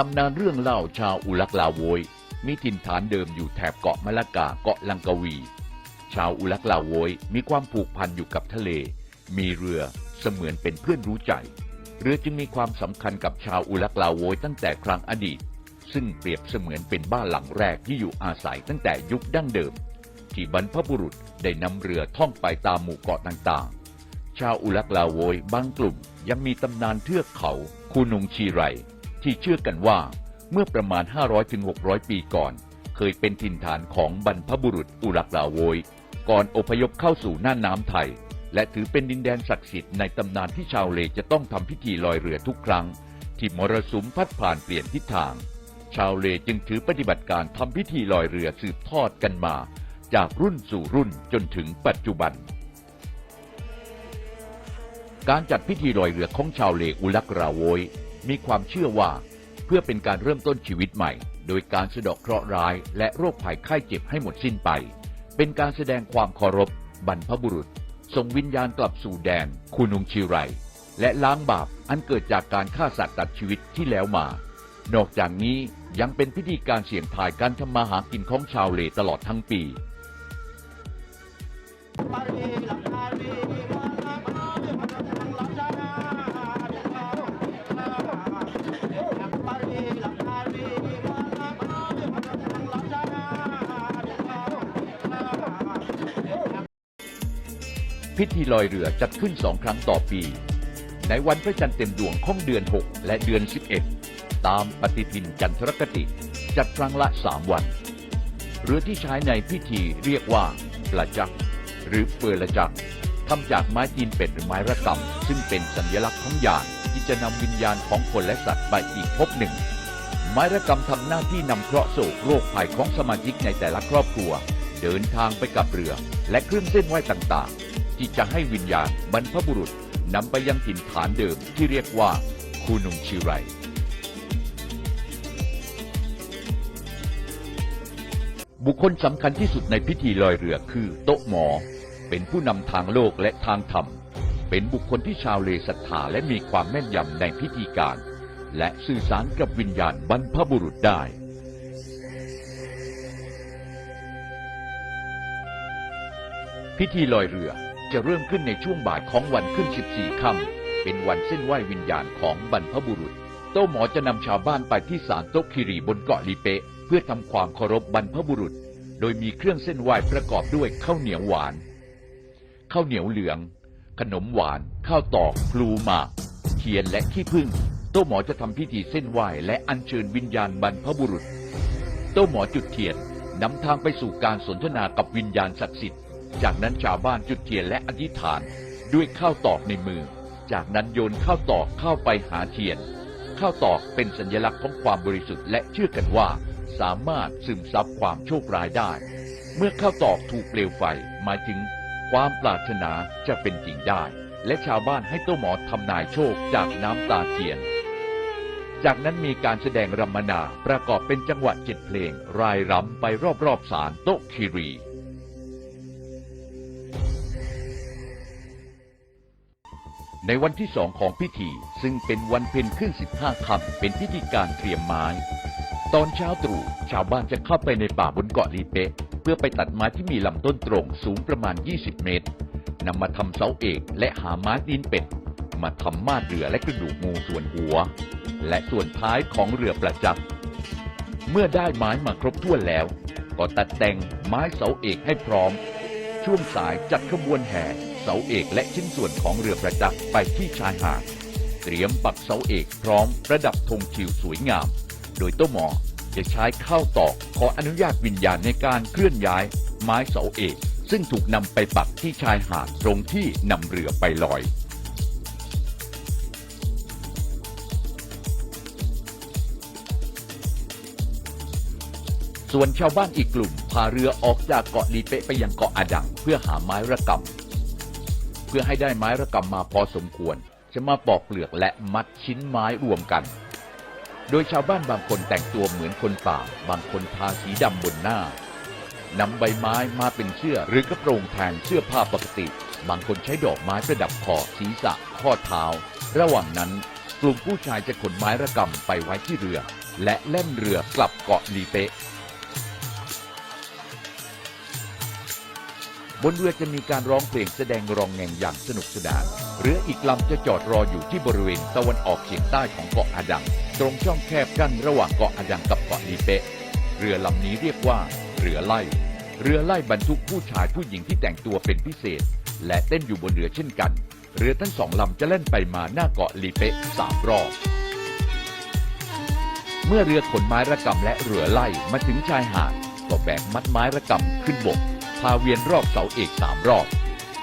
ตำนานเรื่องเล่าชาวอุลักลาโวยมีถิ่นฐานเดิมอยู่แถบเกาะมะละกาเกาะลังกวี ชาวอุลักลาโวยมีความผูกพันอยู่กับทะเล มีเรือเสมือนเป็นเพื่อนรู้ใจ เรือจึงมีความสำคัญกับชาวอุลักลาโวยตั้งแต่ครั้งอดีต ซึ่งเปรียบเสมือนเป็นบ้านหลังแรกที่อยู่อาศัยตั้งแต่ยุคดั้งเดิม ที่บรรพบุรุษได้นำเรือท่องไปตามหมู่เกาะต่างๆ ชาวอุลักลาโวยบางกลุ่มยังมีตำนานเทือกเขาคูนุงชีไร ที่เชื่อกันว่าเมื่อประมาณ 500-600 ปีก่อน เคยเป็นถิ่นฐานของบรรพบุรุษอุลักลาโวยก่อนอพยพเข้าสู่น่านน้ำไทย และถือเป็นดินแดนศักดิ์สิทธิ์ในตำนานที่ชาวเลจะต้องทำพิธีลอยเรือทุกครั้ง ที่มรสุมพัดผ่านเปลี่ยนทิศทาง ชาวเลจึงถือปฏิบัติการทำพิธีลอยเรือสืบทอดกันมา จากรุ่นสู่รุ่นจนถึงปัจจุบัน การจัดพิธีลอยเรือของชาวเลอุลักราโวย มีความเชื่อว่า เพื่อเป็นการเริ่มต้นชีวิตใหม่ โดยการสะดาะเคราะห์ร้าย และโรคภัยไข้เจ็บให้หมดสิ้นไป เป็นการแสดงความเคารพ บรรพบุรุษส่งวิญญาณกลับสู่แดนคูนุงชิไร และล้างบาปอันเกิดจากการฆ่าสัตว์ตัดชีวิตที่แล้วมา นอกจากนี้ยังเป็นพิธีการเสี่ยงทายการทำมาหากินของชาวเลตลอดทั้งปี พิธีลอยเรือจัดขึ้นสองครั้งต่อปี ในวันพระจันทร์เต็มดวงของเดือน 6 และเดือน 11 ตามปฏิทินจันทรคติ จัดครั้งละ3วัน เรือที่ใช้ในพิธีเรียกว่าปลาจักหรือเปละจักทำจากไม้ตีนเป็ดหรือไม้ระกำซึ่งเป็นสัญลักษณ์ของยานที่จะนำวิญญาณของคนและสัตว์ไปอีกภพหนึ่ง ไม้ระกำทำหน้าที่นำเคราะห์โศกโรคภัยของสมาชิกในแต่ละครอบครัว เดินทางไปกับเรือและเครื่องเส้นไหว้ต่างๆ ที่จะให้วิญญาณบรรพบุรุษนำไปยังถิ่นฐานเดิมที่เรียกว่าคูนุงชิไร บุคคลสำคัญที่สุดในพิธีลอยเรือคือโต๊ะหมอ เป็นผู้นำทางโลกและทางธรรม เป็นบุคคลที่ชาวเลศรัทธาและมีความแม่นยำในพิธีการ และสื่อสารกับวิญญาณบรรพบุรุษได้พิธีลอยเรือ จะเริ่มขึ้นในช่วงบ่ายของวันขึ้น 14 ค่ำเป็นวันเส้นไหว้วิญญาณของบรรพบุรุษ โต้หมอจะนำชาวบ้านไปที่ศาลโต๊ะคิรีบนเกาะลีเปะ เพื่อทำความเคารพบรรพบุรุษ โดยมีเครื่องเส้นไหว้ประกอบด้วยข้าวเหนียวหวานข้าวเหนียวเหลือง ขนมหวาน ข้าวตอกพลูหมากเทียนและขี้ผึ้งโต้หมอจะทำพิธีเส้นไหว้และอัญเชิญวิญญาณบรรพบุรุษ โต้หมอจุดเทียนนำทางไปสู่การสนทนากับวิญญาณศักดิ์สิทธิ์ จากนั้นชาวบ้านจุดเทียนและอธิษฐานด้วยข้าวตอกในมือ จากนั้นโยนข้าวตอกเข้าไปหาเทียน ข้าวตอกเป็นสัญลักษณ์ของความบริสุทธิ์และเชื่อกันว่า สามารถซึมซับความโชคร้ายได้ เมื่อข้าวตอกถูกเปลวไฟหมายถึง ความปรารถนาจะเป็นจริงได้ และชาวบ้านให้โต้หมอทำนายโชคจากน้ำตาเทียน จากนั้นมีการแสดงรำมนาประกอบเป็นจังหวะเจ็ดเพลง รายรำไปรอบๆศาลโต๊ะคีรี ในวันที่สองของพิธีซึ่งเป็นวันเพ็ญขึ้น15ค่ำเป็นพิธีการเตรียมไม้ ตอนเช้าตรู่ชาวบ้านจะเข้าไปในป่าบนเกาะลีเปะเพื่อไปตัดไม้ที่มีลำต้นตรงสูงประมาณ 20 เมตรนำมาทำเสาเอกและหาไม้ดินเป็ด มาทำมาดเรือและกระดูกงูส่วนหัว และส่วนท้ายของเรือประจักษ์เมื่อได้ไม้มาครบถ้วนแล้ว ก็ตัดแต่งไม้เสาเอกให้พร้อม ช่วงสายจัดขบวนแห่ เสาเอกและชิ้นส่วนของเรือประจักษ์ไปที่ชายหาด เตรียมปักเสาเอกพร้อมประดับธงชิวสวยงาม โดยโต้หมอจะใช้ข้าวตอกขออนุญาตวิญญาณในการเคลื่อนย้าย ไม้เสาเอก ซึ่งถูกนำไปปักที่ชายหาดตรงที่นำเรือไปลอยส่วนชาวบ้านอีกกลุ่ม พาเรือออกจากเกาะลีเปะไปยังเกาะอาดัง เพื่อหาไม้ระกำ เพื่อให้ได้ไม้ระกำมาพอสมควร จะมาปอกเปลือกและมัดชิ้นไม้รวมกัน โดยชาวบ้านบางคนแต่งตัวเหมือนคนป่า บางคนทาสีดำบนหน้านำใบไม้มาเป็นเสื้อหรือกระโปรงแทนเสื้อผ้าปกติ บางคนใช้ดอกไม้ประดับคอศีรษะ ข้อเท้า ระหว่างนั้นกลุ่มผู้ชายจะขนไม้ระกำไปไว้ที่เรือ และแล่นเรือกลับเกาะลีเปะ บนเรือจะมีการร้องเพลงแสดงรองแงงอย่างสนุกสนานเรืออีกลำจะจอดรออยู่ที่บริเวณตะวันออกเฉียงใต้ของเกาะอาดัง ตรงช่องแคบกั้นระหว่างเกาะอาดังกับเกาะลีเปะ เรือลำนี้เรียกว่า เรือไล่ เรือไล่บรรทุกผู้ชายผู้หญิงที่แต่งตัวเป็นพิเศษ และเต้นอยู่บนเรือเช่นกัน เรือทั้งสองลำจะเล่นไปมาหน้าเกาะลีเปะสามรอบเมื่อเรือขนไม้ระกำและเรือไล่มาถึงชายหาดก็แบกมัดไม้ระกำขึ้นบก พาเวียนรอบเสาเอกสามรอบ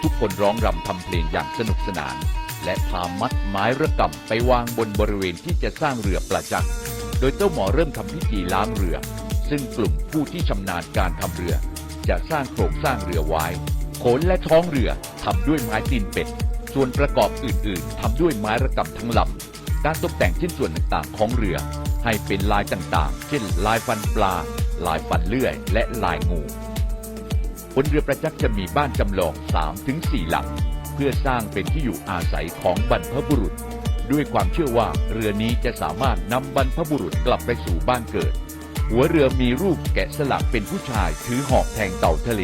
ทุกคนร้องรำทำเพลงอย่างสนุกสนาน และพามัดไม้ระกำไปวางบนบริเวณที่จะสร้างเรือประจักษ์โดยเจ้าหมอเริ่มทำพิธีล้างเรือ ซึ่งกลุ่มผู้ที่ชำนาญการทำเรือ จะสร้างโครงสร้างเรือไว้โขนและท้องเรือทำด้วยไม้ตีนเป็ด ส่วนประกอบอื่น ๆทำด้วยไม้ระกำทั้งลำการตกแต่งชิ้นส่วนต่างๆของเรือ ให้เป็นลายต่างๆ เช่น ลายฟันปลา ลายฟันเลื่อย และลายงู บนเรือประจักษ์จะมีบ้านจำลอง 3-4 หลัง เพื่อสร้างเป็นที่อยู่อาศัยของบรรพบุรุษ ด้วยความเชื่อว่าเรือนี้จะสามารถนำบรรพบุรุษกลับไปสู่บ้านเกิด หัวเรือมีรูปแกะสลักเป็นผู้ชายถือหอกแทงเต่าทะเล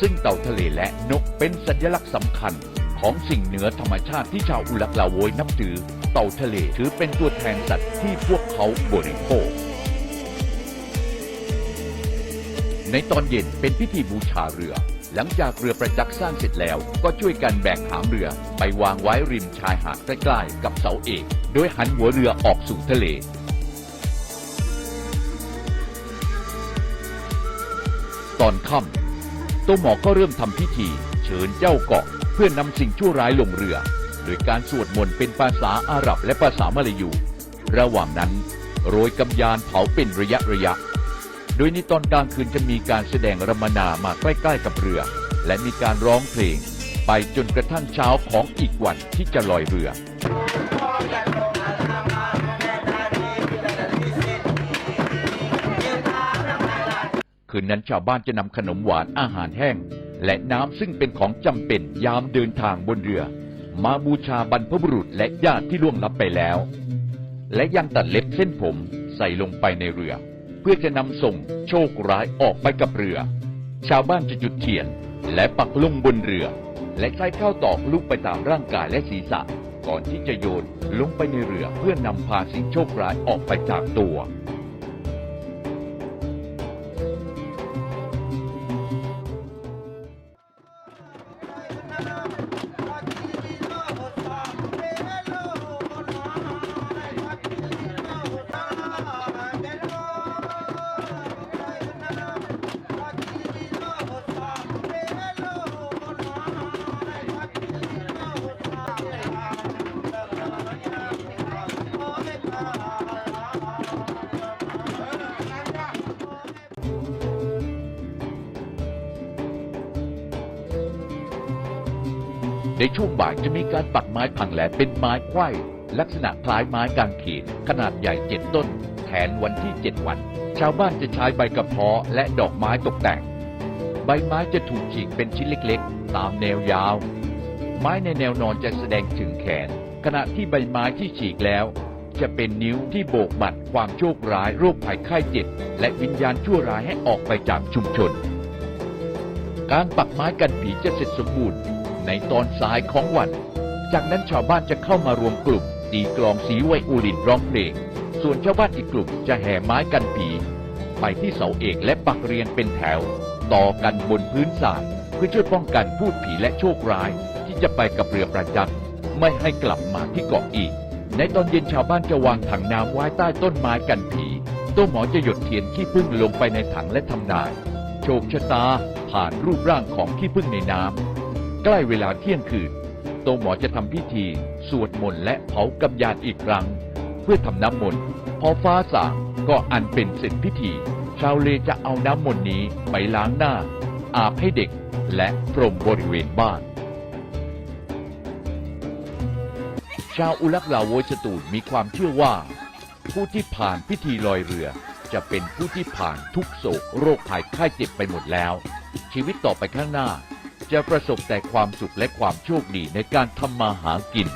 ซึ่งเต่าทะเลและนกเป็นสัญลักษณ์สำคัญของสิ่งเหนือธรรมชาติที่ชาวอุลักลาโวยนับถือ เต่าทะเลถือเป็นตัวแทนสัตว์ที่พวกเขาบริโภค ในตอนเย็นเป็นพิธีบูชาเรือ หลังจากเรือประจักษ์สร้างเสร็จแล้ว ก็ช่วยกันแบกหางเรือ ไปวางไว้ริมชายหาดใกล้ๆกับเสาเอก โดยหันหัวเรือออกสู่ทะเล ตอนค่ำโตวหมอก็เริ่มทำพิธี เชิญเจ้าเกาะ เพื่อนำสิ่งชั่วร้ายลงเรือ โดยการสวดมนต์เป็นภาษาอาหรับและภาษามลายู ระหว่างนั้น โรยกำยานเผาเป็นระยะระยะ โดยในตอนกลางคืนจะมีการแสดงรมนามาใกล้ๆกับเรือ และมีการร้องเพลง ไปจนกระทั่งเช้าของอีกวันที่จะลอยเรือคืนนั้นชาวบ้านจะนำขนมหวานอาหารแห้ง และน้ำซึ่งเป็นของจำเป็นยามเดินทางบนเรือ มาบูชาบรรพบุรุษและญาติที่ล่วงลับไปแล้ว และยังตัดเล็บเส้นผมใส่ลงไปในเรือ พื่อจะนำส่งโชคร้ายออกไปกับเรือ ชาวบ้านจะจุดเทียน และปักลงบนเรือ และใช้ข้าวตอกลูกไปตามร่างกายและศีรษะ ก่อนที่จะโยนลงไปในเรือเพื่อนำพาสิ่งโชคร้ายออกไปจากตัว ในช่วงบ่ายจะมีการปักไม้พังแหลเป็นไม้ไข้ลักษณะคล้ายไม้กางเขนขนาดใหญ่เจ็ดต้นแทนวันที่เจ็ดวัน ชาวบ้านจะใช้ใบกระเพาะและดอกไม้ตกแต่ง ใบไม้จะถูกฉีกเป็นชิ้นเล็กๆ ตามแนวยาว ไม้ในแนวนอนจะแสดงถึงแขน ขณะที่ใบไม้ที่ฉีกแล้ว จะเป็นนิ้วที่โบกบั่นความโชคร้ายโรคภัยไข้เจ็บและวิญญาณชั่วร้ายให้ออกไปจากชุมชน การปักไม้กันผีจะเสร็จสมบูรณ์ ในตอนสายของวัน จากนั้นชาวบ้านจะเข้ามารวมกลุ่มตีกลองสีไวโอลินร้องเพลง ส่วนชาวบ้านอีกกลุ่มจะแห่ไม้กันผี ไปที่เสาเอกและปักเรียงเป็นแถว ต่อกันบนพื้นทรายเพื่อช่วยป้องกันพูดผีและโชคร้าย ที่จะไปกับเรือประจักษ์ไม่ให้กลับมาที่เกาะอีก ในตอนเย็นชาวบ้านจะวางถังน้ำไว้ใต้ต้นไม้กันผีโต้หมอจะหยดเทียนขี้ผึ้งลงไปในถังและทำนาย โชคชะตาผ่านรูปร่างของขี้ผึ้งในน้ำ ใกล้เวลาเที่ยงคืนโตหมอจะทำพิธี สวดมนต์และเผากำยานอีกครั้ง เพื่อทำน้ำมนต์พอฟ้าสางก็อันเป็นเสร็จพิธี ชาวเลจะเอาน้ำมนต์นี้ไปล้างหน้า อาบให้เด็กและพรมบริเวณบ้าน ชาวอุลักลาโวยสตูลมีความเชื่อว่า ผู้ที่ผ่านพิธีลอยเรือ จะเป็นผู้ที่ผ่านทุกโศกโรคภัยไข้เจ็บไปหมดแล้ว ชีวิตต่อไปข้างหน้า จะประสบแต่ความสุขและความโชคดีในการทำมาหากิน